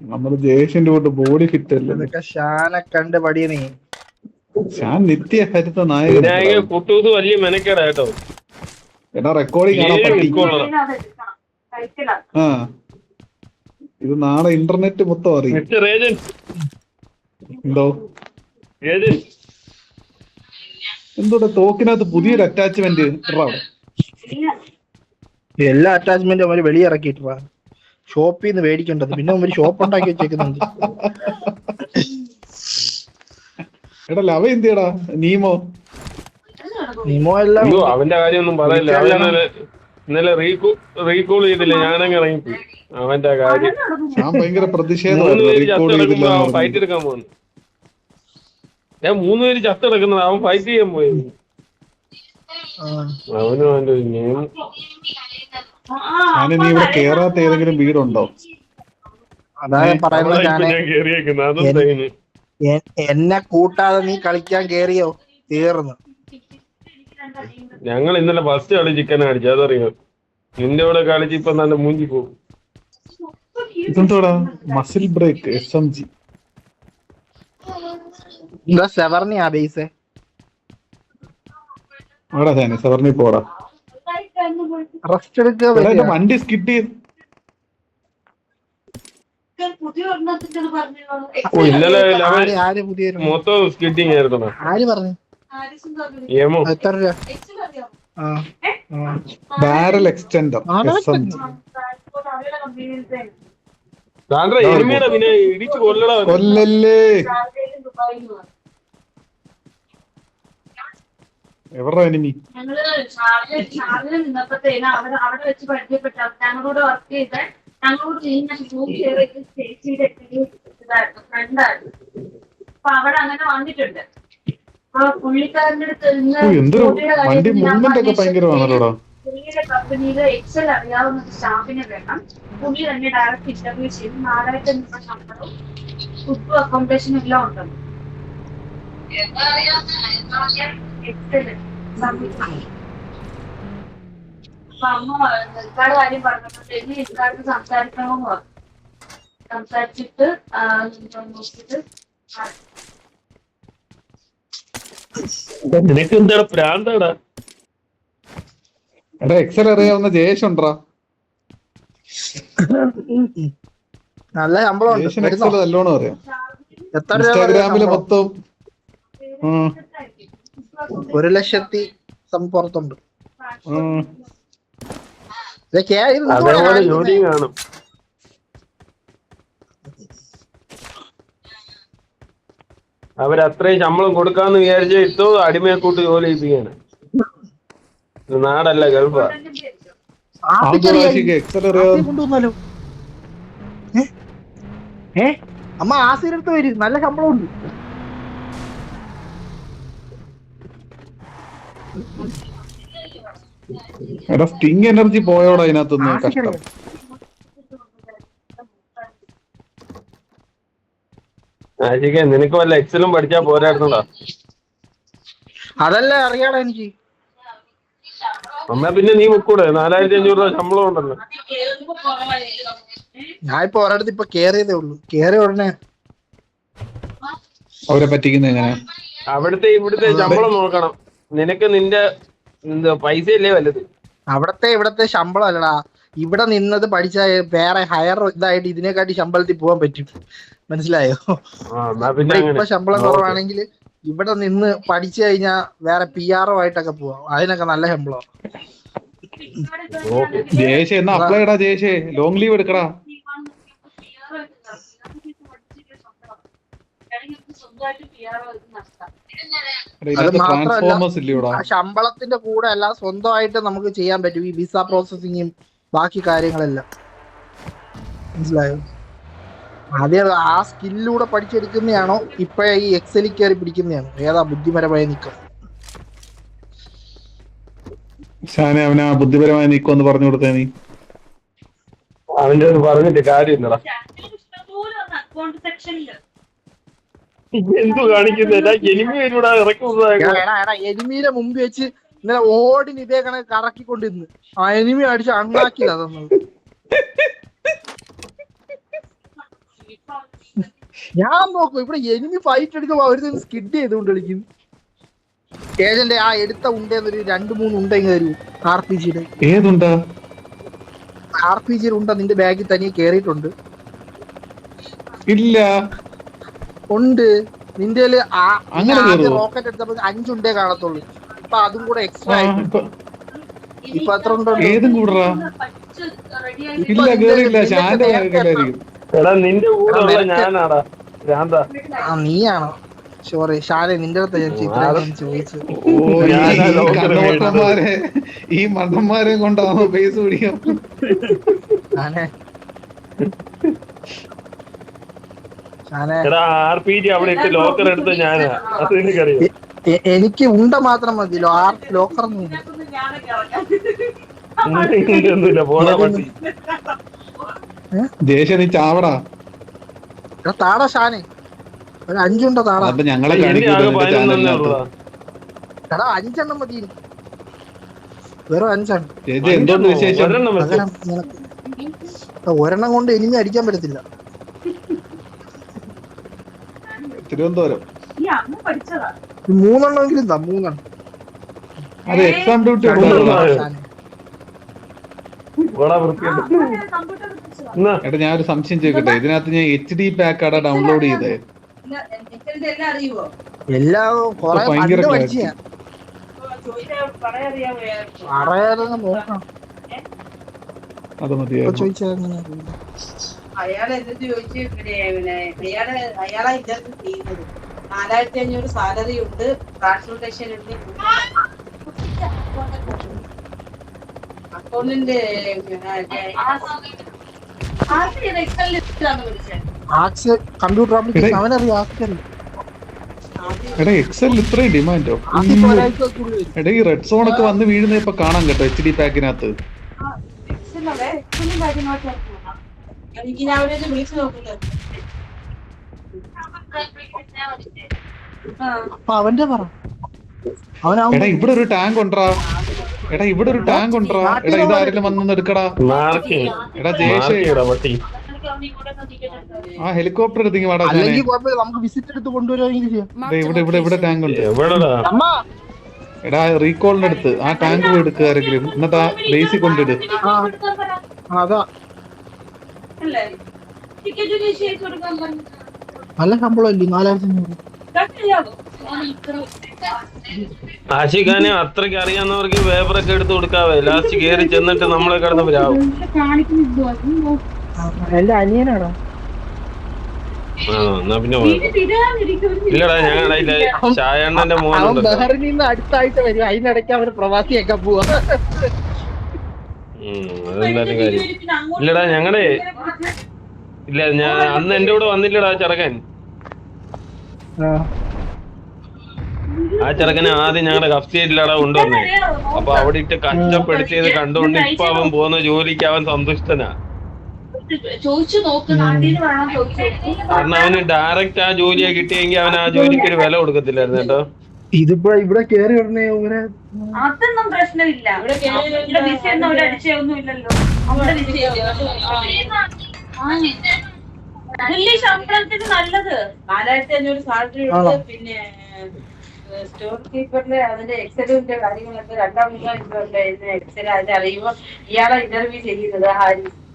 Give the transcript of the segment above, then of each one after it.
നമ്മൾ ജയേഷിന്റെ കൂട്ട് body hit അല്ലേ? ഇതൊക്കെ ഷാനെ കണ്ട് പടിയ നീ. ഞാൻ നിത്യ ഹരിത നായകൻ. കുട്ടൂസ് വലിയ മെനക്കേടാ കേട്ടോ. എടാ റെക്കോർഡിംഗ് ആണോ ഏഴ് പട്ടി മണിക്കൂർ. ആ. ഇത് നാളെ ഇന്റർനെറ്റ് മൊത്തം അറിയും. മിസ്റ്റർ ഏജന്റ് എന്തോ? ഏജന്റ് എന്തോടെ തോക്കിനകത്ത് പുതിയൊരു അറ്റാച്ച്മെന്റ് അവിടെ എല്ലാ അറ്റാച്ച്മെന്റും അവർ വെളിയിറക്കിയിട്ടാ ഷോപ്പിൽ നിന്ന് മേടിക്കേണ്ടത്. പിന്നെ ഒരു ഷോപ്പ് ഉണ്ടാക്കി വെച്ചേക്കുന്നുണ്ട്. എടാ ലവ എന്തിയടാ? നീമോ? നീമോ എല്ലാം അവന്റെ കാര്യമൊന്നും പറയില്ല. അവൻ ഇന്നലെ റീകൂൾ റീകൂ റീകോൾ ചെയ്തില്ല. ഞാനങ്ങ് ഇറങ്ങിപ്പോയി. അവന്റെ കാര്യം. ഞാൻ ഭയങ്കര പ്രതിഷേധം ഫൈറ്റ് എടുക്കാൻ പോകുന്നു ഞാൻ മൂന്ന് പേര് ചത്തെടുക്കുന്നത് അവൻ ഫൈറ്റ് ചെയ്യാൻ പോയി. ആ. അവനും അവന്റെ ഞാൻ നീ ഇവിടെ കേറാത്ത ഏതെങ്കിലും വീടുണ്ടോ? അതാ ഞാൻ പറയുന്നത് ഞാൻ എന്നെ കൂട്ടാതെ നീ കളിക്കാൻ കേറിയോ? തീർന്നു ഞങ്ങൾ ഇന്നലെ ഫസ്റ്റ് കളി ചിക്കൻ അടിച്ചു അതറിയോ? നിന്റെ കൂടെ കളിച്ച് ഇപ്പൊ നല്ല മൂഞ്ചി പോകും. ഇതെന്തോടാ? Muscle break S M G സെവർണിയാ base ആടാ സവർണി പോടാ. റെസ്റ്റ് എടുക്കുക വണ്ടി സ്കിഡ് ചെയ്ത്. ആര് പുതിയ ആര് പറഞ്ഞു? എത്ര രൂപ. ബാരൽ എക്സ്റ്റൻഡർ ആടാ, എസ് എം ജി ട്രാൻസ്പോർട്ട് അവരുടെ കമ്പനിയിലത്തെ താങ്കളെ എരുമയുടെ പിന്നെ ഇടിച്ചു കൊല്ലടാ അവനെ. കൊല്ലല്ലേ ഷാർജയിലും ദുബായിലും ആണ്. എവരുടെ എനിമി ഞങ്ങൾ ഷാർജ നിന്നപ്പോഴത്തേന് അവിടെ അവിടെ വെച്ച് പരിചയപ്പെട്ട. ഞങ്ങളോട് വർക്ക് ചെയ്ത ഞങ്ങളോട് ചെയ്യുന്ന ഗ്രൂപ്പ് ഷെയർ ചെയ്ത് ചേച്ചിയുടെ ഇതായിരുന്നു ഫ്രണ്ടായിരുന്നു അപ്പൊ അവിടെ അങ്ങനെ വന്നിട്ടുണ്ട്. അപ്പൊ പുള്ളിക്കാരന്റെ അടുത്ത് നിന്ന് എന്തൊരു വണ്ടി കാര്യത്തിൽ ഞാൻ മൂവ്മെന്റ് ഒക്കെ അന്വേഷിച്ചപ്പോഴത്തേന് ഭയങ്കരമാണല്ലോടാ പുള്ളിയുടെ കമ്പനിയിലെ എക്സൽ അറിയാവുന്ന സ്റ്റാഫിനെ വേണം. പുള്ളി തന്നെ ഡയറക്റ്റ് ഇന്റർവ്യൂ ചെയ്ത് നാലായിരത്തി ശമ്പളവും ഫുഡും അക്കോമഡേഷനും എല്ലാം ഉണ്ടല്ലോ എക്സൽ അപ്പൊ അമ്മ ഇക്കാട് കാര്യം പറഞ്ഞപ്പോഴത്തേക്ക് ഇക്കാർക്ക് സംസാരിക്കണമെന്ന് പറഞ്ഞു. സംസാരിച്ചിട്ട് ആ, നോക്കിയിട്ട് ആ, നിനക്ക് എന്താ പ്രാന്താടാ എടാ എക്സൽ അറിയാവുന്ന ജയേഷ് ഉണ്ടോ? നല്ല ശമ്പളം നല്ലോണം അറിയാം. എത്ര ഇൻസ്റ്റാഗ്രാമിൽ? മൊത്തം ഒരു ലക്ഷത്തി സം- പുറത്തുണ്ട്. അവരത്രയും അതേപോലെ? കാണും ശമ്പളം കൊടുക്കാന്ന് വിചാരിച്ച ഇത്തോ അടിമയെ കൂട്ട് ജോലി ചെയ്യിപ്പിക്കാണ് ഇത് നാടല്ല ഗൾഫ. അമ്മ ആസിരടുത്ത് വരും. നല്ല ശമ്പളം ഉണ്ട് എടാ സ്റ്റിങ് എനർജി പോയോടാ അതിനകത്തുനിന്ന് കഷ്ടം. ആശിക്ക നിനക്ക് വല്ല എക്സലും പഠിച്ചാ പോരായിരുന്നോടാ. അതല്ലേ അറിയാടാ എനിക്ക് അമ്മ പിന്നെ നീ മുക്കൂടെ നാലായിരത്തി അഞ്ഞൂറ് രൂപ ശമ്പളം ഉണ്ടല്ലോ. ഞാൻ ഇപ്പൊ ഒരിടത്ത് ഇപ്പൊ കേറിയതേ ഉള്ളൂ. കേറിയ ഉടനെ അവരെ പറ്റിക്കുന്ന എങ്ങനെ അവിടുത്തെ ഇവിടുത്തെ ശമ്പളം നോക്കണം. നിനക്ക് നിന്റെ എന്താ പൈസ അല്ലേ വലുത്? അവിടത്തെ ഇവിടത്തെ ശമ്പളം അല്ലടാ. ഇവിടെ നിന്നത് പഠിച്ച വേറെ ഹയർ ഇതായിട്ട് ഇതിനെക്കാട്ടി ശമ്പളത്തിൽ പോവാൻ പറ്റും. മനസ്സിലായോ? ഇപ്പൊ ശമ്പളം. കുറവാണെങ്കിൽ ഇവിടെ നിന്ന് പഠിച്ചു കഴിഞ്ഞാൽ വേറെ പി ആർ ആയിട്ടൊക്കെ പോവാം. അതിനൊക്കെ നല്ല ശമ്പളം. ജയേഷ് എന്നാ അപ്ലൈ ഇടാ ജയേഷേ. ലോങ് ലീവ് എടുക്കടാ. സ്വന്തമായിട്ട് പി ആർ നടത്താം ശമ്പളത്തിന്റെ കൂടെ അല്ല സ്വന്തമായിട്ട് നമുക്ക് ചെയ്യാൻ പറ്റും ഈ വിസ പ്രോസസിങ്ങും ബാക്കി കാര്യങ്ങളെല്ലാം. മനസ്സിലായോ? ആദ്യം ആ സ്കില്ലിലൂടെ പഠിച്ചെടുക്കുന്നതാണോ? ഇപ്പൊ ഈ എക്സലി കയറി പിടിക്കുന്നതാണോ? ഏതാ ബുദ്ധിപരമായ നീക്കം? ഷാനെ അവനാ ബുദ്ധിപരമായ നീക്കമെന്ന് പറഞ്ഞു കൊടുത്തേ നീ. അവന്റെ ഒന്ന് പറഞ്ഞിട്ട് സെക്ഷനിൽ എന്തു കാണിക്കുന്നില്ല എനിമി എനിമിയുടെ മുമ്പ് വെച്ച് ഇന്നലെ ഓടിന് ഇതേ കണക്ക് കറക്കിക്കൊണ്ടിരുന്ന്. ആ എനിമി അടിച്ച് അങ്ങാക്കി അതൊന്നും ഞാൻ നോക്കും ഇവിടെ എനിമി ഫൈറ്റ് എടുക്കുമ്പോ അവർ സ്കിഡ് ചെയ്തുകൊണ്ട് കളിക്കും. ഏജന്റെ ആ എടുത്ത ഉണ്ടെന്നൊരു രണ്ട് മൂന്ന് ഉണ്ടെങ്കിൽ തരൂ ആർ പി ജിയുടെ ഏതുണ്ടാ? ആർ പി ജിയുടെ ഉണ്ട നിന്റെ ബാഗിൽ തനിയെ കേറിയിട്ടുണ്ട്. ഇല്ല. ഉണ്ട്. നിന്റെ? റോക്കറ്റ് എടുത്തപ്പോ അഞ്ചുണ്ടേ കാണത്തുള്ളൂ. ഇപ്പൊ അതും കൂടെ എക്സ്ട്രാ ഇപ്പൊ അത്ര എത്ര ഉണ്ടോ? ഏതും കൂടറാ? ഇല്ല കേറിയില്ല. ശാന്റെ കേറില്ലായിരിക്കും എടാ നിന്റെ കൂടെ ഉള്ള ഞാനാടാ. ഭ്രാന്താ ആ നീയാണോ? സോറി ഷാലെ നിന്റെ അടുത്ത് ഞാൻ ചിത്രം ചോദിച്ചു ഈ മതന്മാരെ കൊണ്ടാണോ പേസ് പിടിക്കാം എടാ ആർ പി ജി അവിടെ ഇട്ട് ലോക്കർ എടുത്ത് ഞാനാ. അത് എനിക്കറിയാം. എ- എ- എനിക്ക് ഉണ്ട മാത്രം മതിയല്ലോ. ആർ ലോക്കർ ഒന്നുമില്ല പോടാ പട്ടി. ദേശ നീ ചാവടാ. എടാ ഷാനെ. ഒരു അഞ്ചുണ്ട താട. അപ്പൊ ഞങ്ങളെ എടാ അഞ്ചെണ്ണം മതി. വെറും അഞ്ചാണ്. ഒരെണ്ണം കൊണ്ട് എനിമി അടിക്കാൻ പറ്റത്തില്ല. തിരുവനന്തപുരം. മൂന്നെണ്ണമെങ്കിലും എന്താ മൂന്നെണ്ണം. അത് എക്സാം ഡ്യൂട്ടി എടാ ഞാൻ ഒരു സംശയം ചോദിക്കട്ടെ. ഇതിനകത്ത് ഞാൻ എച്ച് ഡി പാക്ക് ആടാ ഡൗൺലോഡ് ചെയ്തേ. എല്ലാം ഭയങ്കര അത് മതിയായിരുന്നു. അയാൾ എന്നിട്ട് ചോദിച്ചു പിന്നെ പിന്നെ അയാൾ അയാളാ ഇതൊക്കെ ചെയ്യുന്നത്. നാലായിരത്തി അഞ്ഞൂറ് സാലറി ഉണ്ട്. ട്രാൻസ്പോർട്ടേഷൻ ഉണ്ട് അക്കൗണ്ടിന്റെ കമ്പ്യൂട്ടർ ആപ്ലിക്കേഷൻ അവനറിയാം എടാ ഇത്രയും ഡിമാൻഡോ എടാ ഈ റെഡ് സോൺ ഒക്കെ വന്ന് വീഴുന്ന ഇപ്പൊ കാണാൻ കേട്ടോ എച്ച് ഡി പാക്കിനകത്ത് എക്സലല്ലേ എക്സലും കാര്യങ്ങളൊക്കെ അറിയാം. എനിക്ക് ഞാൻ അവരെ ഒന്ന് വിളിച്ചു അപ്പൊ അവന്റെ പറ. അവനാവും എടാ ഇവിടെ ഒരു ടാങ്ക് ഉണ്ടറാ എടാ ഇവിടെ ഒരു ടാങ്ക് ഉണ്ടറാ എടാ ഇത് ആരെങ്കിലും വന്നൊന്ന് എടുക്കടാ എടാ ജയേഷേ മാർക്കിടാ പട്ടി. അവന്. ആ ഹെലികോപ്റ്റർ എടുത്തിങ്ങി വാടാ ഞാനേ അല്ലെങ്കിൽ കുഴപ്പമില്ല നമുക്ക് വിസിറ്റ് എടുത്ത് കൊണ്ടുവരുമെങ്കിൽ ചെയ്യാം. ദേ ഇവിടെ ഇവിടെ ഇവിടെ ടാങ്ക് ഉണ്ട്. എവിടെടാ? അമ്മ. എടാ റീകോളിന്റെ അടുത്ത് ആ ടാങ്ക് പോയി എടുക്കുക ആരെങ്കിലും. എന്നിട്ട് ആ ബേസിൽ കൊണ്ടിട്. ആ ആ, അതാ അല്ലേ ടിക്കറ്റ് നിശ്ചയിച്ചു കൊടുക്കാൻ പറഞ്ഞു നല്ല ശമ്പളം ഇല്ലേ? നാലായിരത്തി അഞ്ഞൂറ്? ആശിഖാനെ അത്രയ്ക്ക് അറിയാവുന്നവർക്ക് പേപ്പറൊക്കെ എടുത്ത് കൊടുക്കാവേ. ലാസ്റ്റ് കേറി ചെന്നിട്ട് നമ്മളെ കിടന്ന് വരാവും. കാണിക്കുന്നു എന്റെ അനിയനാണോ? ആ എന്നാ പിന്നെ കുഴപ്പം. ഇല്ലടാ ഞങ്ങളുടെ ബഹറിൽ നിന്ന് അടുത്തായിട്ട് വരും. അതിനിടയ്ക്ക് അവർ പ്രവാസിയൊക്കെ പോവാ. അതെന്തായാലും കാര്യം? ഇല്ലടാ ഞങ്ങടെ ഇല്ല ഞാൻ അന്ന് എന്റെ കൂടെ വന്നില്ലടാ ആ ചെറുക്കൻ. ആ. ചെറുക്കനെ ആദ്യം ഞങ്ങളുടെ കഫ്റ്റേരിയയിലടാ കൊണ്ടുവന്നേ. അപ്പൊ അവിടെ ഇട്ട് കഷ്ടപ്പെടുത്തിയത് കണ്ടുകൊണ്ട് ഇപ്പൊ അവൻ പോകുന്ന ജോലിക്ക് അവൻ സന്തുഷ്ടനാ. ചോദിച്ചു നോക്ക് നാട്ടിൽ വേണം ചോദിച്ചു കാരണം അവന് ഡയറക്റ്റ് ആ ജോലിയെ കിട്ടിയെങ്കിൽ അവൻ ആ ജോലിക്ക് ഒരു വില കൊടുക്കത്തില്ലായിരുന്നു കേട്ടോ. ഇതിപ്പോ ഇവിടെ കേറി ഉടനെ ഇങ്ങനെ അതൊന്നും പ്രശ്നമില്ല. ഇവിടെ വിഷയൊന്നും അവിടെ അടിച്ചൊന്നും ഇല്ലല്ലോ. അവിടെ വിഷയം വലിയ ശമ്പളത്തിന് നല്ലത്. നാലായിരത്തി അഞ്ഞൂറ് സാലറി ആണോ? ഉണ്ട് പിന്നെ സ്റ്റോർ കീപ്പറിന്റെ അതിന്റെ എക്സലിന്റെ കാര്യങ്ങളൊക്കെ രണ്ടാം മൂന്നാം എക്സൽ അതിന്റെ അറിയുമ്പോ ഇയാളെ ഇന്റർവ്യൂ ചെയ്യുന്നത് ഹാരി അയാളെ ഇന്റർവ്യൂ ചെയ്യുന്നത്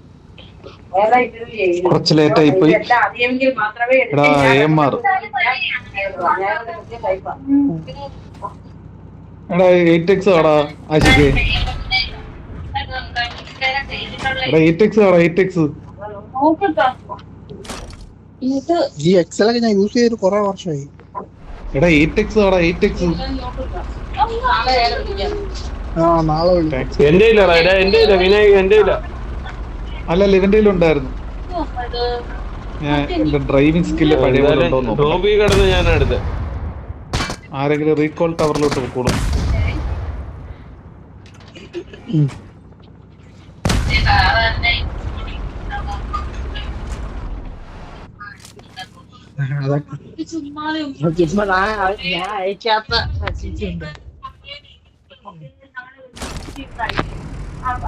കുറച്ച് ലേറ്റ് ആയി പോയി. എടാ, AMR. ഞാനൊരു പുതിയ ടൈപ്പാ എടാ എയ്റ്റ് എക്സ് ആടാ ആശിക്ക്. എടാ എയ്റ്റ് എക്സ് ആടാ എയ്റ്റ് എക്സ് നോക്കട്ടോ. ഇത് ഈ എക്സൽ ഒക്കെ ഞാൻ യൂസ് ചെയ്തിട്ട് കുറെ വർഷമായി എടാ എയ്റ്റ് എക്സ് ആടാ എയ്റ്റ് എക്സ് നാളെ അയാളെ വിളിക്കാം ആ നാളെ എന്റെ ഇല്ലടാ എടാ എന്റെ ഇല്ല വിനയ് എന്റെ ഇല്ല അല്ല ഇവന്റെ ഉണ്ടായിരുന്നു. ഞാൻ ഡ്രൈവിംഗ് സ്കില്ല് പഴയ പോലെ ഉണ്ടോ നോക്കാം. ടോപ്പി ഞാൻ എടുത്ത്. ആരെങ്കിലും റീകോൾ ടവറിലോട്ട് പോയിക്കോളും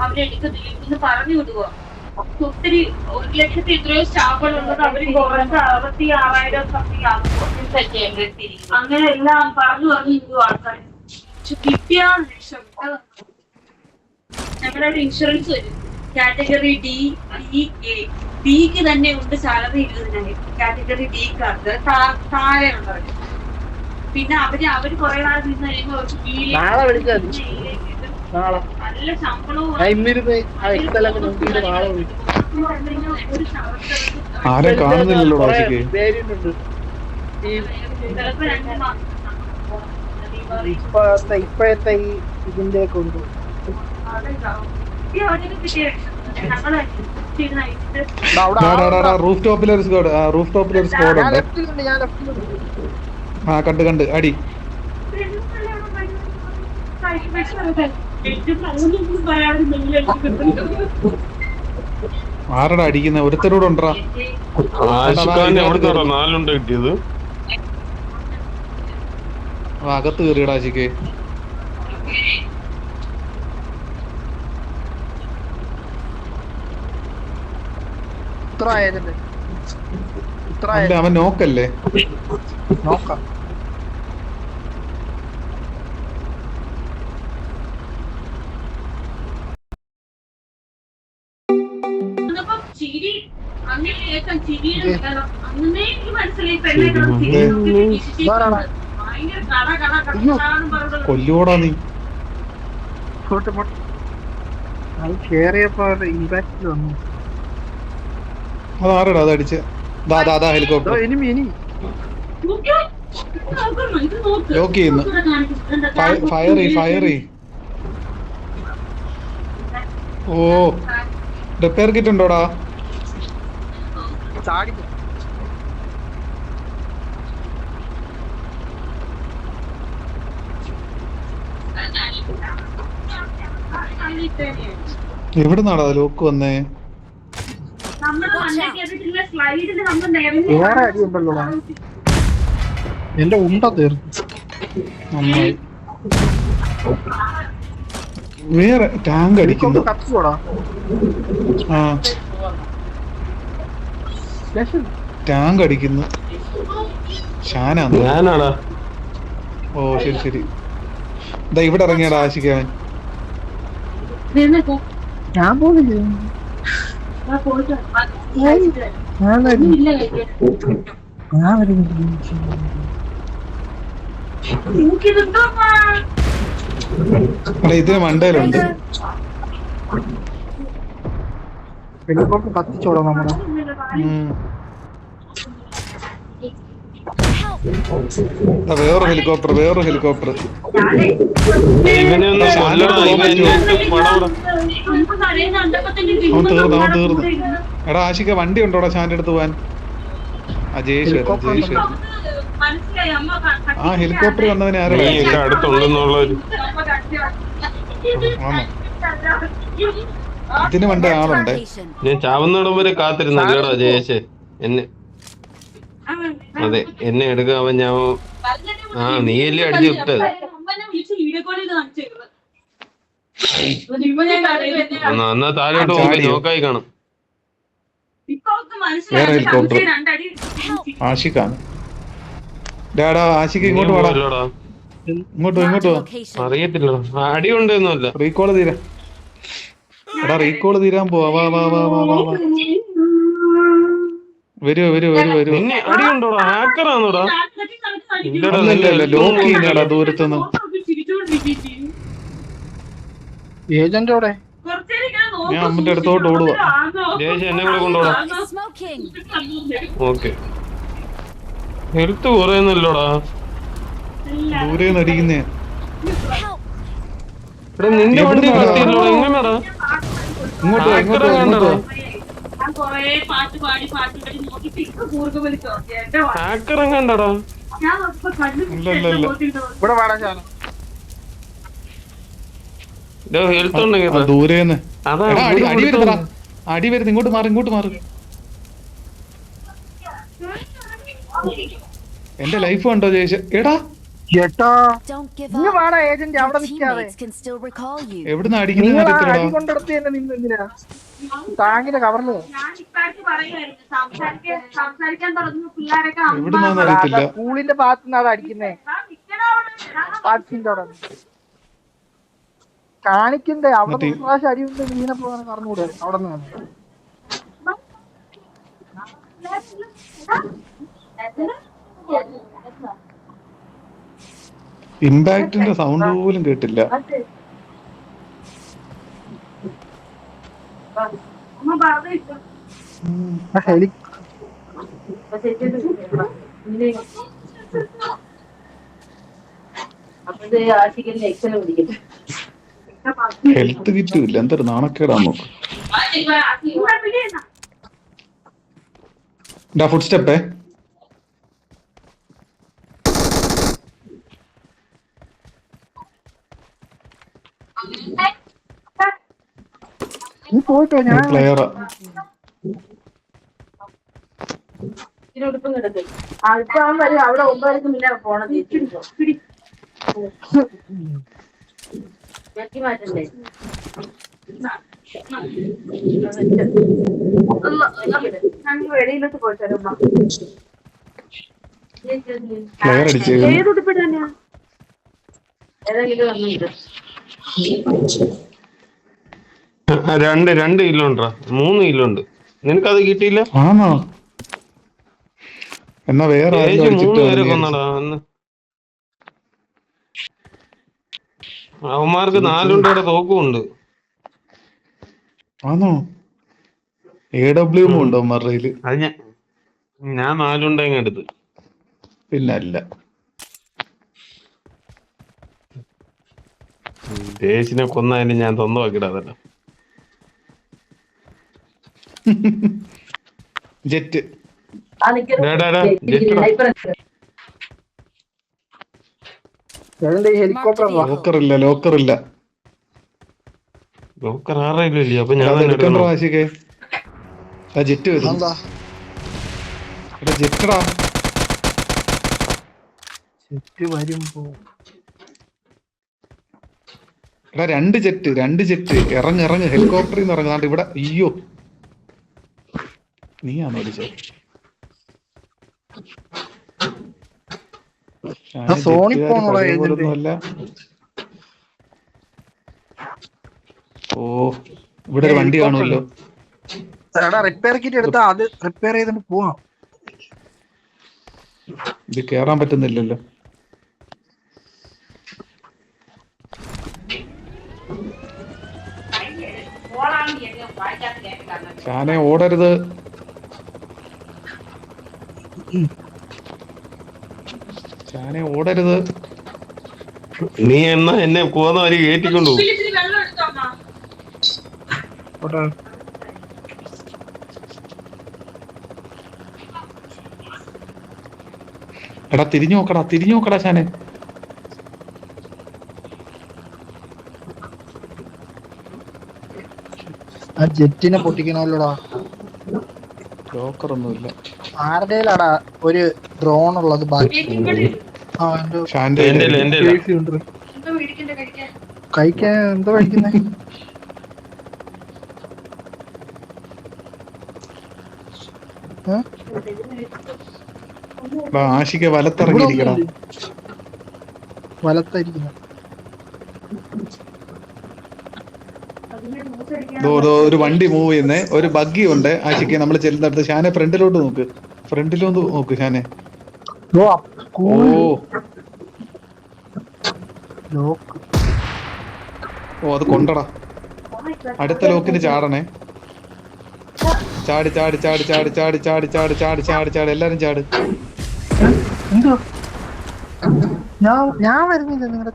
അവരെടുക്കുന്നില്ല പറഞ്ഞു വിടുവോ ഒത്തിരി ഒരു ലക്ഷത്തി എത്രയോ സ്റ്റാഫുകളുള്ളത് അവർ കുറച്ച് അറുപത്തി ആറായിരം സംതിങ് അങ്ങനെ എല്ലാം പറഞ്ഞു പറഞ്ഞു ഇതു ആൾക്കാർ പക്ഷെ കിട്ടിയ ഞങ്ങളുടെ ഇൻഷുറൻസ് വരും. കാറ്റഗറി ഡി ഡി എ ഡിക്ക് തന്നെ ഉണ്ട് സാലറി ഇരുപതിനായിരം കാറ്റഗറി ഡിക്കാർക്ക് താഴെ ഉള്ളവര്. പിന്നെ അവർ അവർ കുറെ നാൾ നിന്ന് കഴിയുമ്പോൾ അവർക്ക് ബിയിലേക്ക് നാളെ. ഇന്നിരുന്ന് ആ എക്സലൊക്കെ നോക്കിയിട്ട് നാളെ വിളിക്കും. ആരെ കാണുന്നില്ലല്ലോ ആശിക്ക് പേരുണ്ട്. ഇപ്പോഴത്തെ ഇപ്പോഴത്തെ ഈ ഇതിന്റെ കൊണ്ട് റൂഫ് ടോപ്പിൽ ഒരു സ്കോഡ് റൂഫ് ടോപ്പിൽ ഒരു സ്കോഡ് ഉണ്ട്. ആ കണ്ട് കണ്ട് അടി. ആരടാ അടിക്കുന്ന? ഒരുത്തരോട് ഉണ്ടാ നാലുണ്ട് കിട്ടിയത്. അകത്ത് കയറിയടാ ആശിക്ക്. ഇത്ര ആയതല്ലേ ഇത്ര അല്ല അവൻ നോക്കല്ലേ? നോക്കാം. കൊല്ലുവോടാ നീ. അതാരടാ അതടിച്ച് അത് കേറിയപ്പോ ഇമ്പാക്ട് വന്നു. അത് ആരടാ അത് അടിച്ച്? ദാ ദാ ദാ ഹെലികോപ്റ്റർ. ലോക്ക് ചെയ്യുന്നു. ഫയർ ഫയർ ഓ റിപ്പയർ കിറ്റ് ഉണ്ടോടാ? ചാടി എവിടുന്നാടാ ലോക്ക് വന്നേ? വേറെ അടിയുണ്ടല്ലോ എന്റെ ഉണ്ട തീർന്നു നന്നായി. വേറെ ടാങ്ക് അടിക്കുന്നു. ആ. ടാങ്ക് അടിക്കുന്നു. ഞാനാടാ ഓ ശരി ശരി. ഇതാ ഇവിടെ ഇറങ്ങിയടാ ആശിക്കവൻ ഞാൻ പോകുന്നില്ല ഞാൻ വരുന്നില്ല ഇതിന് മണ്ടയിലുണ്ട് ഹെലികോപ്റ്റർ കത്തിച്ചോളാം നമ്മളെ. വേറൊരു ഹെലികോപ്റ്റർ വേറെ ഹെലികോപ്റ്റർ അവൻ തീർന്നു അവൻ തീർന്നു. എടാ ആശിക്ക വണ്ടി ഉണ്ടോടാ ഷാന്റെ അടുത്ത് പോവാൻ? ആ ജയേഷ് ജയേഷ് ആ ഹെലികോപ്റ്റർ വന്നവനെ ആരും അടുത്തുണ്ടെന്നുള്ള കട്ടി ആണോ? ഇതിന് വണ്ടി ആളുണ്ടേ. ഞാൻ ചാവുന്നിടം വരെ കാത്തിരുന്നു ജയേഷ് എന്നെ അതെ എന്നെ എടുക്കുക അവൻ ഞാൻ ആ നീയല്ലേ അടിച്ചു വിട്ടത്? എന്നാ താഴോട്ട് പോകുമ്പോ നോക്കായി കാണും. ആഷിക്കാണ് ഡാടാ ആഷിക്ക് ഇങ്ങോട്ട് വാടാ. ഇങ്ങോട്ട് അടി ഉണ്ടെന്നല്ല റീകോൾ തീരാ. എടാ റീകോൾ തീരാൻ പോവാ. വാ വാ വാ വാ വാ. വരുവോ വരൂ വരൂ വരുവോ നിന്നെ അടി ഹാക്കർ ഹാക്കറാന്നോടാ ഇല്ലടാ അല്ല, നിന്റെ അല്ല, ലോക്ക് ചെയ്യുന്നേടാ ദൂരത്തുനിന്ന്. ഏജന്റ് അവിടെ ഞാൻ അമ്മന്റെ അടുത്തോട്ട് ഓടുവാ. ജയേഷ് എന്നെ കൂടെ കൊണ്ടോടാ ഓക്കെ. ഹെൽത്ത് കുറയുന്നല്ലോടാ. ദൂരെ നിന്ന് അടിക്കുന്നേ. നിന്റെ വണ്ടി എവിടുന്നാടാ? കത്തിയല്ലോടാ എങ്ങനെടാ ഇങ്ങോട്ട് ഇവിടെ വേണം ദൂരേന്ന്. അടി അടി വരുന്നടാ. അടി വരുന്ന. ഇങ്ങോട്ട് മാറി ഇങ്ങോട്ട് മാറി. എന്റെ ലൈഫ് കണ്ടോ ജയിച്ച എടാ. ചേട്ടാ ഇന്ന് വാടാ ഏജന്റ് അവിടെ നിൽക്കാതെ എവിടുന്ന് നിങ്ങൾ ആ അടി അടിക്കുന്നത് കൊണ്ടിടത്ത് തന്നെ നിന്ന് എന്തിനാ? ടാങ്കിന്റെ കവറിൽ. എവിടുന്നാന്ന് അറിയത്തില്ല. സ്കൂളിന്റെ ഭാഗത്ത് നിന്നാണ് അടിക്കുന്നേ പാർക്കിന്റെ അവിടെ. കാണിക്കണ്ടേ? അവിടെ മതി. ഒരു പ്രാവശ്യം അടി ഉണ്ട് വീണപ്പോ അങ്ങനെ പറഞ്ഞുകൂടെ അവിടെ നിന്ന് ഇമ്പാക്ടിന്റെ സൗണ്ട് പോലും കേട്ടില്ല. ഹെൽത്ത് കിറ്റും ഇല്ല? എന്തൊരു നാണക്കേടാന്ന് നോക്ക് ഫുഡ് സ്റ്റെപ്പേ പോയിട്ടോ ഞാൻ അടുത്താവും വരും അവിടെ ഒമ്പതരക്ക് മുന്നേ പോണം മാറ്റി മാറ്റണ്ടേ? വെളിയിലോട്ട് പോയിട്ടാ ഏതുടുപ്പിട്ട് തന്നെയാ ഏതെങ്കിലും വന്നിട്ട് രണ്ട് രണ്ട് കിലോ ഉണ്ടാ മൂന്ന് കിലോ ഉണ്ട് നിനക്കത് കിട്ടിയില്ല? ആണോ? എന്നാ വേറെ മൂന്ന് പേരെ കൊന്നടാ അന്ന് അവന്മാർക്ക് നാലുണ്ടോടെ തോക്കും ഉണ്ട്. ആണോ? എ ഡബ്ല്യു ഉണ്ടോ മറയിൽ അത് ഞാൻ ഞാൻ നാലുണ്ടെങ്കിൽ എടുത്ത്. പിന്നെ അല്ല ദേശിനെ കൊന്നതിന് ഞാൻ സ്വന്തമാക്കിടാതല്ല. ജെറ്റ്. ലോക്കർ ഇല്ല ലോക്കർ ഇല്ല. ലോക്കർ അപ്പൊ ഞാൻ എടുക്കണ്ട ആ ജെറ്റ് വരും ജെറ്റടാ. ജെറ്റ് വരുമ്പോ. എടാ രണ്ട് ജെറ്റ് രണ്ട് ജെറ്റ്. ഇറങ്ങ് ഇറങ്ങ്. ഹെലികോപ്റ്ററിൽ നിന്ന് ഇറങ്ങാണ്ട് ഇവിടെ അയ്യോ. നീയാണോ അടിച്ചത് സോണി ഫോണോടാ അല്ല ഓ ഇവിടെ ഒരു വണ്ടി കാണുമല്ലോ. എടാ റിപ്പയർ കിറ്റ് എടുത്താ അത് റിപ്പയർ ചെയ്തിട്ട് പോവാം. ഇത് കേറാൻ പറ്റുന്നില്ലല്ലോ. ഷാനെ ഓടരുത്. ഷാനെ ഓടരുത്. നീ എന്നാ എന്നെ പോന്ന വരി കയറ്റിക്കൊണ്ടു എടാ തിരിഞ്ഞു നോക്കടാ തിരിഞ്ഞു നോക്കടാ ഷാനെ ആ ജെറ്റിനെ പൊട്ടിക്കണമല്ലോടാ. ലോക്കർ ഒന്നുമില്ല ആരുടെയിലാടാ ഒരു ഡ്രോൺ ഉള്ളത് ബാക്കി? ആ കഴിക്കാൻ? എന്താ കഴിക്കുന്നേ ആശിക്ക് വലത്തിറങ്ങിയിരിക്കണം വലത്തായിരിക്കുന്നു ഒരു വണ്ടി മൂവ് ചെയ്യുന്നേ. ഒരു ബഗ്ഗി ഉണ്ട്. ആശിക്ക് നമ്മൾ ചെല്ലുന്നിടത്ത് ഷാനെ ഫ്രണ്ടിലോട്ട് നോക്ക്. ഫ്രണ്ടിലോട്ട് നോക്ക് ഷാനെ. ഓ. ഓ അത് കൊണ്ടടാ. അടുത്ത ലോക്കിന് ചാടണേ. ചാടി ചാടി ചാടി ചാടി ചാടി ചാടി ചാടി ചാടി ചാടി ചാടി. എല്ലാരും ചാട്. ഞാൻ ഞാൻ വരുന്നില്ല നിങ്ങളുടെ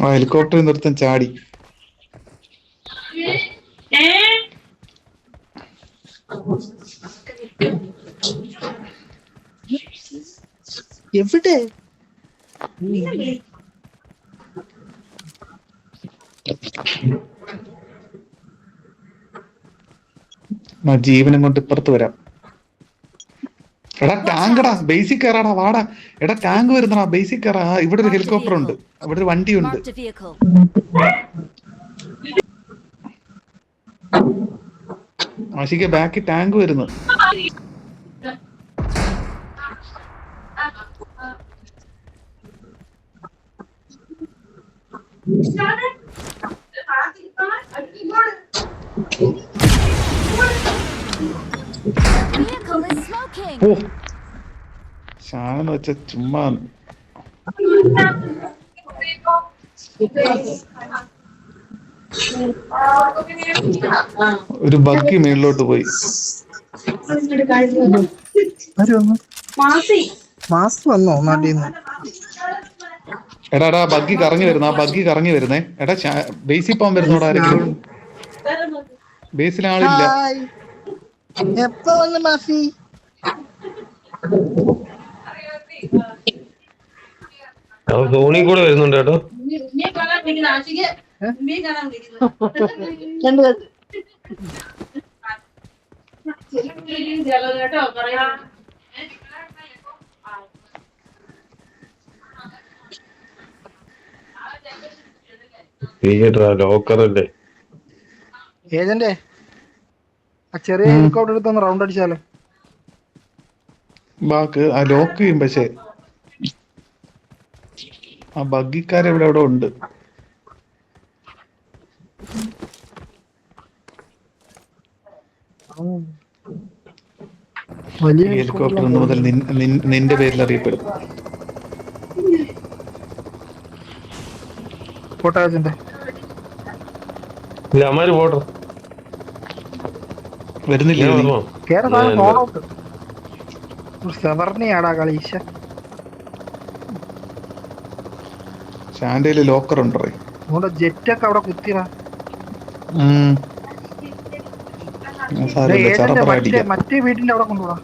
ആ ഹെലികോപ്റ്റർ നിർത്തം ചാടി എവിടെ Thank you. ജീവനം കൊണ്ട് ഇപ്പുറത്ത് വരാം. എടാ ടാങ്ക് ടാങ്കടാ ബേസിക് കയറാടാ വാടാ. എടാ ടാങ്ക് വരുന്നടാ ബേസിക് കയറാ ഇവിടെ ഒരു ഹെലികോപ്റ്റർ ഉണ്ട്. ഇവിടെ ഒരു വണ്ടിയുണ്ട്. ഉണ്ട്. ആഷിക്ക് ബാക്കി ടാങ്ക് വരുന്നു. Thank you. ഓ ഷാനെന്ന് വെച്ച ചുമ്മാ ഒരു ബഗ്ഗി മേളിലോട്ട് പോയി. മാസി. വന്നോ നാട്ടിൽ നിന്ന് എടാ എടാ ബഗ്ഗി കറങ്ങി വരുന്നു ആ ബഗ്ഗി കറങ്ങി വരുന്നേ. എടാ ബേസിൽ പോകാൻ വരുന്നോടാ ആരെങ്കിലും ബേസിൽ ആളില്ല എപ്പോ വന്നു മാഫി? സോണി കൂടെ വരുന്നുണ്ട് കേട്ടോ. ലോക്കറല്ലേ. ഏജന്റെ? ആ ചെറിയ ഹെലികോപ്റ്റർ എടുത്തൊന്ന് റൗണ്ട് അടിച്ചാലോ? ബാക്ക് ആ ലോക്ക് ചെയ്യും പക്ഷേ. ആ ബഗ്ഗിക്കാരെ ഇവിടെ അവിടെ ഉണ്ട്. വലിയ ഹെലികോപ്റ്റർ ഇന്ന് മുതൽ നിന്റെ പേരിൽ അറിയപ്പെടും. ഫോട്ടോ ഏജന്റെ. ഇല്ല അമ്മാര് പോട്ടോ. വരുന്നില്ലേ സെവർണിയാടാ കളീശ. ഷാൻഡയിൽ ലോക്കർ ഉണ്ടോ നമ്മുടെ ജെറ്റൊക്കെ അവിടെ കുത്തിടാ മറ്റേ വീടിന്റെ അവിടെ കൊണ്ടുപോടാ.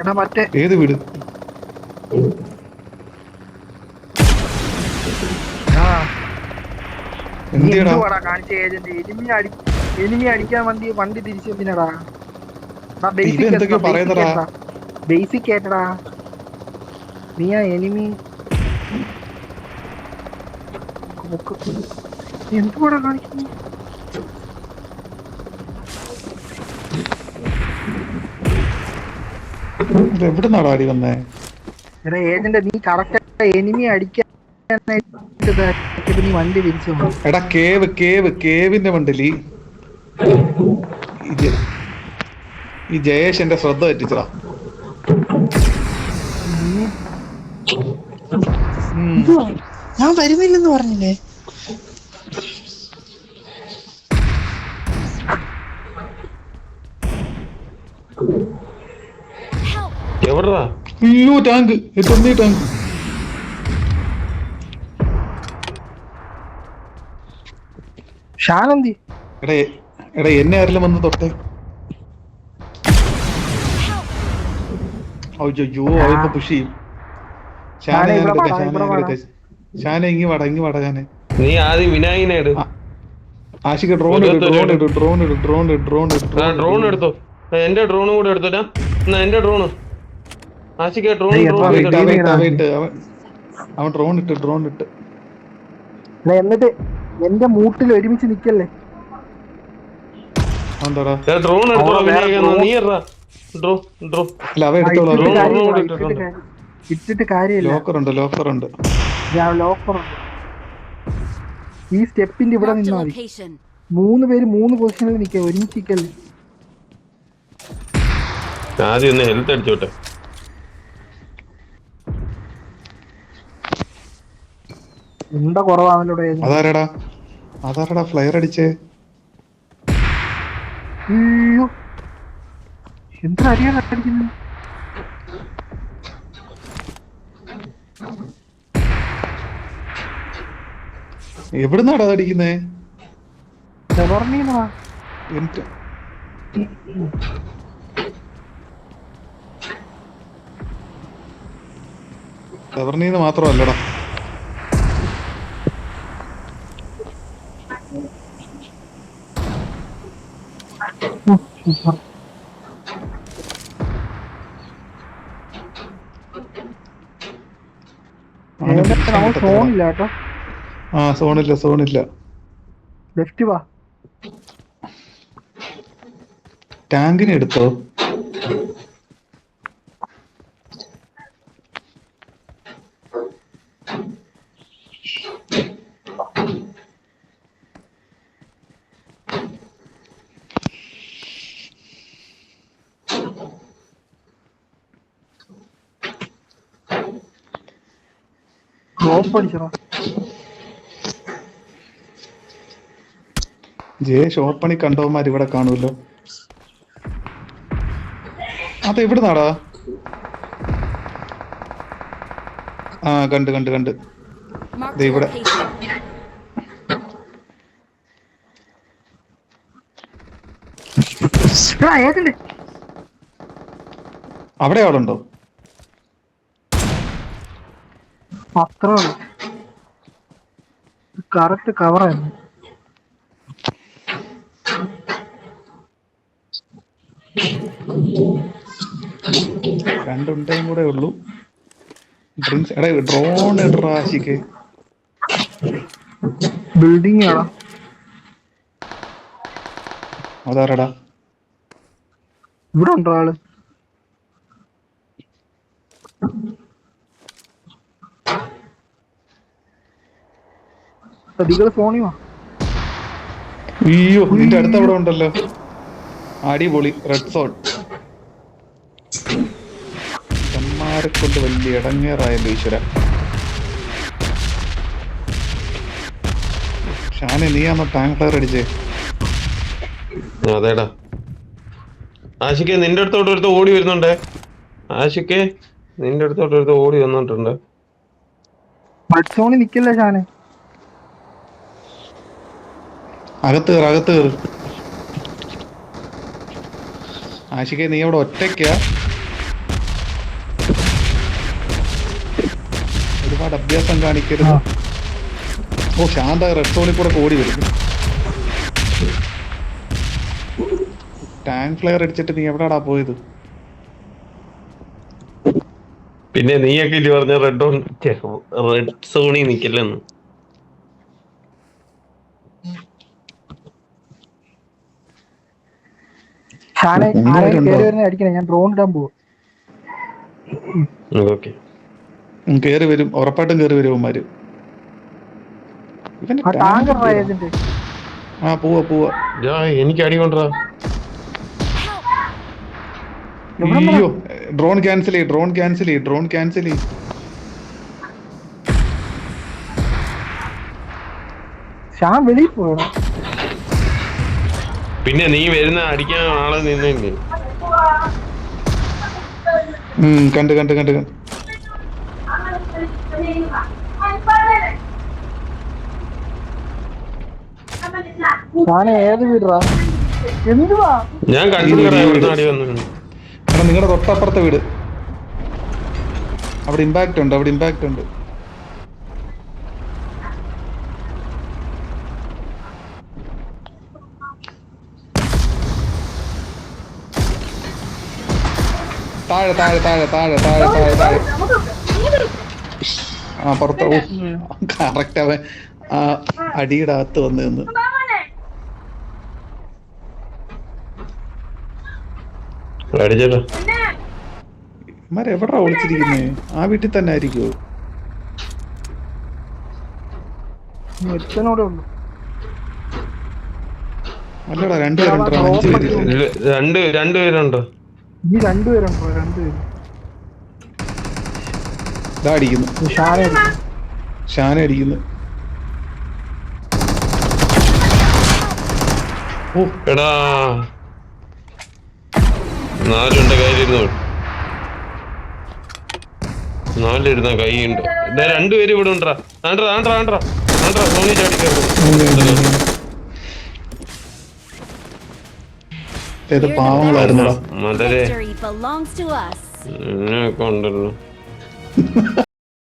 എടാ മറ്റേ ഏത് വീട്? ആ. നീ എന്തിയടാ? എന്തുവാടാ കാണിച്ച? ഏജന്റ് എനിമി അടി എനിമി അടിക്കാൻ വണ്ടി വണ്ടി തിരിച്ചു എന്തിനടാ. ബേസിക് ആയിട്ടടാ നീ ആ എനിമി എന്തുവാടാ കാണിക്കുന്നു? അടി വന്നേ? എടാ ഏജന്റ് നീ കറക്റ്റ് എനിമി ഇതാക്കിയപ്പോ നീ വണ്ടി തിരിച്ചു എടാ കേവ് കേവ് കേവിന്റെ മണ്ടലി ഈ ഈ ജയേഷ് എന്റെ ശ്രദ്ധ തെറ്റിച്ചടാ ഞാൻ വരുന്നില്ലെന്ന് പറഞ്ഞില്ലേ! അയ്യോ ടാങ്ക് എത്തൊന്നീ ടാങ്ക്. ഷാനന്തി എടാ എടാ എന്നെ ആരെങ്കിലും വന്ന് തൊട്ടേ? അയ്യോ അവന്റെ പുഷ്? ചെയ്യും ഷാനെ ഷാനെ ഞാൻ ഇവിടെ എടുക്കാം ഷാനെ ഞാൻ എടുക്കാം ഷാനെ ഇങ്ങി വാടാ ഇങ്ങി വാടാ ഷാനെ നീ ആദ്യം വിനായിനെ ഡ്രോൺ ഇട് ഡ്രോൺ ഇട് ഡ്രോൺ ഇട് ഡ്രോൺ ഇട് ഡ്രോൺ ഇട് ആ ഡ്രോൺ എടുത്തോ. എന്റെ ഡ്രോണും കൂടെ എടുത്തോട്ടാ എന്നാ എന്റെ ഡ്രോണ് ആശിക്ക് ഡ്രോൺ ഡ്രോൺ അവൻ ഡ്രോൺ ഇട്ട് ഡ്രോൺ ഇട്ട്. എന്നിട്ട് എന്റെ മൂട്ടിൽ ഒരുമിച്ച് നിക്കല്ലേ? ഡ്രോൺ എടുത്തോളാം നീ ഡ്രോ ഡ്രോ. അല്ല എടുത്തോളാം. ഇട്ടിട്ട് കാര്യമില്ല, ലോക്കർ ഉണ്ട് ലോക്കർ ഉണ്ട് ഞാൻ ലോക്കറുണ്ട് ഈ സ്റ്റെപ്പിന്റെ ഇവിടെ നിന്നാ മതി. മൂന്ന് പേര് മൂന്ന് പൊസിഷനിൽ നിൽക്കുക ഒരുമിച്ച് നിൽക്കല്ലേ ആദ്യം ഒന്ന് ഹെൽത്ത് അടിച്ചോട്ടെ എന്താ കുറവാണല്ലോ. അതാരടാ? അതാരടാ ഫ്ലയർ അടിച്ചേ? അയ്യോ. എന്താ അറിയാൻ അടിക്കുന്നത് എവിടുന്നാടാ അടിക്കുന്നേ? സെവർണീന്ന് മാത്രമല്ലടാ. ആ സോണില്ല സോണില്ല ലെഫ്റ്റ് വാ. ടാങ്കിനെ എടുത്തോ? ഡ്രോപ്പ് അടിച്ചോ ജെ ഷോപ്പണി കണ്ടവന്മാർ ഇവിടെ കാണുമല്ലോ. അത് എവിടെ നാടാ ആ കണ്ട് കണ്ട് കണ്ട്. ഇവിടെ. അവിടെ ആളുണ്ടോ? അത്രേ ഉള്ളു കറക്റ്റ് കവറായിരുന്നു രണ്ടുണ്ടേയും കൂടെ ഉള്ളൂ. ഡ്രിങ്ക്സ് എടാ ഡ്രോൺ ഇടറാ ആശിക്ക് ബിൽഡിംഗ് ആടാ അതാരടാ? ഇവിടെ ഉണ്ടോ ആൾ? പ്രതികൾ ഫോണിൽ അയ്യോ നിന്റെ അടുത്ത് അവിടെ ഉണ്ടല്ലോ. അടിപൊളി റെഡ് സോൺ ചെമ്മാരെ കൊണ്ട് വലിയ ഇടങ്ങേറായല്ലോ ഈശ്വര. ഷാനെ നീയാണോ ടാങ്ക് ഫയർ അടിച്ചേ? അതേടാ. ആശിക്ക് നിന്റെ അടുത്തോട്ട് ഒരുത്ത ഓടി വരുന്നുണ്ട്. ആശിക്ക് നിന്റെ അടുത്തോട്ട് ഒരുത്ത ഓടി വന്നിട്ടുണ്ട്. റെഡ് സോണിൽ നിക്കല്ലേ ഷാനെ? അകത്ത് കയറ് അകത്ത് കയറ്. ആശിക്ക നീ അവിടെ ഒറ്റയ്ക്കാ? ഒരുപാട് അഭ്യാസം കാണിക്കരുത്. ഓ ശാന്ത റെഡ് സോണിൽ കൂടെ ഓടി വരുന്നു ടാങ്ക് ഫ്ലെയർ അടിച്ചിട്ട് നീ എവിടാടാ പോയത്? പിന്നെ നീയൊക്കെ പറഞ്ഞ റെഡ് റെഡ് സോണി നിക്കില്ലെന്ന് ഷാനെ മൂന്ന് ആരെങ്കിലും പേരുണ്ടോ? കയറി വരുന്ന അടിക്കണേ ഞാൻ ഡ്രോൺ ഇടാൻ പോകും ഓക്കെ ഉം, കേറി വരും. ഉറപ്പായിട്ടും കേറി വരും അവന്മാര്. ആ പോവാ പോവാ. എനിക്ക് അടി കൊണ്ടാ അയ്യോ ഡ്രോൺ ക്യാൻസൽ ചെയ്യ് ഡ്രോൺ ക്യാൻസൽ ചെയ്യ് ഡ്രോൺ ക്യാൻസൽ ചെയ്യ്. ശ്യാം വെളിയിൽ പോയണം പിന്നെ നീ വരുന്ന അടിക്കാൻ ആളെ നിന്നില്ലേ? കണ്ട് കണ്ട് കണ്ട് കണ്ട്. ഷാനെ ഏത് വീടാ? എന്തുവാ? ഞാൻ നിങ്ങളുടെ തൊട്ടപ്പുറത്തെ വീട്. അവിടെ ഇമ്പാക്റ്റ് ഉണ്ട് അവിടെ ഇമ്പാക്റ്റ് ഉണ്ട്. താഴെ താഴെ താഴെ താഴെ താഴെ താഴെ താഴെ. ആ പുറത്ത് കറക്റ്റ് അവൻ ആ അടിയുടെ അകത്ത് വന്ന് നിന്ന് എവിടാ ഒളിച്ചിരിക്കുന്നേ? ആ വീട്ടിൽ തന്നെ ആയിരിക്കുമോ ഉള്ളു. അല്ലടാ രണ്ടുപേരുണ്ടോ അഞ്ചു പേര് രണ്ട് രണ്ടുപേരുണ്ടോ ഈ രണ്ടുപേരുണ്ടോ രണ്ടുപേരും. ഇതാ അടിക്കുന്നു. അടിക്കുന്നു. അടിക്കും. ഷാന അടിക്കുന്നു. ഓ എടാ. നാലുണ്ട് കയ്യിലിരുന്നു. നാലിരുന്ന കൈയുണ്ട് ഇതാ രണ്ടുപേരും ഇവിടെ ഉണ്ടാ ആണ്ട്രാ ആണ്ട്രാ ആണ്ട്രാ ആണ്ട്രാ സോണി ചാടി ഏത് Victory